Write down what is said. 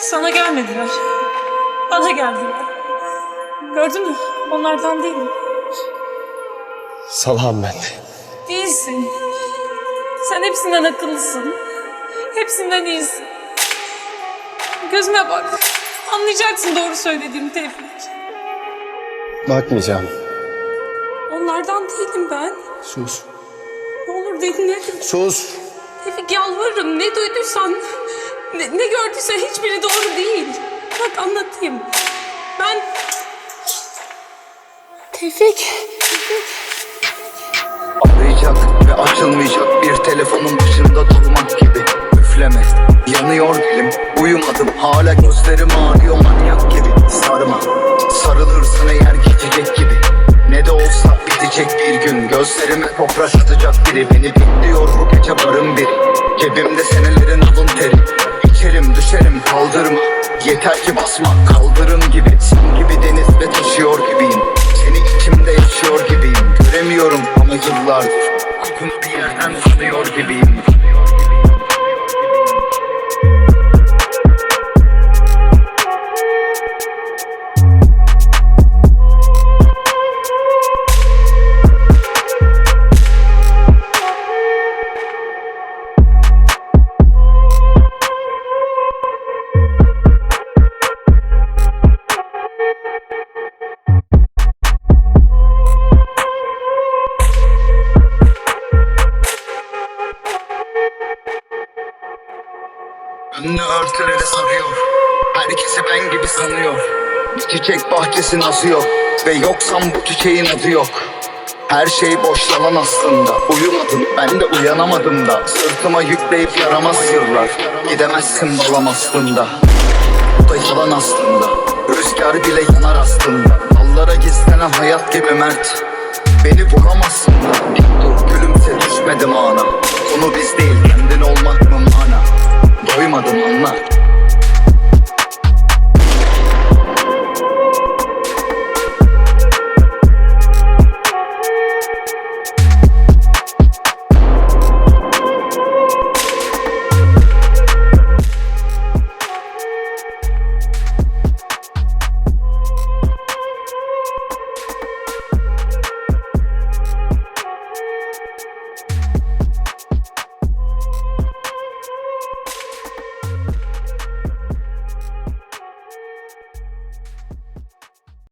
Sana gelmediler. Bana geldiler. Gördün mü? Onlardan değilim. Salağım ben. Değilsin. Sen hepsinden akıllısın. Hepsinden iyisin. Gözüme bak. Anlayacaksın doğru söylediğim Tevfik. Bakmayacağım. Onlardan değilim ben. Sus. Ne olur dinle. Sus. Tevfik yalvarırım. Ne duyduysan, ne, ne gördüysen hiçbiri doğru değil. Bak anlatayım. Ben... Tevfik. Arayacak ve açılmayacak bir telefonun başında durmak gibi. Üfleme, yanıyor dilim. Uyumadım. Hala gözlerim ağrıyor. Manyak gibi. Sarma, sarılırsın eğer geçecek gibi. Ne de olsa bitecek bir gün. Gözlerime toprak atacak biri. Beni bekliyor bu gece barın biri. Cebimde senelerin alın Yeter ki basma kaldırım gibi Sim gibi denizde taşıyor gibiyim. Seni içimde yaşıyor gibiyim. Göremiyorum ama yıllardır. Kokunu bir yerden tanıyor gibiyim Önünü örtüleri sarıyor. Herkesi ben gibi sanıyor. Çiçek bahçesi nazı yok. Ve yoksam bu çiçeğin adı yok. Her şey boş yalan aslında. Uyumadım ben de uyanamadım da. Sırtıma yükleyip yaramaz yıllar Gidemezsin balam aslında Bu da yalan aslında. Rüzgar bile yanar aslında. Dallara gizlenen hayat gibi mert. Beni vuramazsın da. Dik gülümse düşmedim ana. Konu biz değil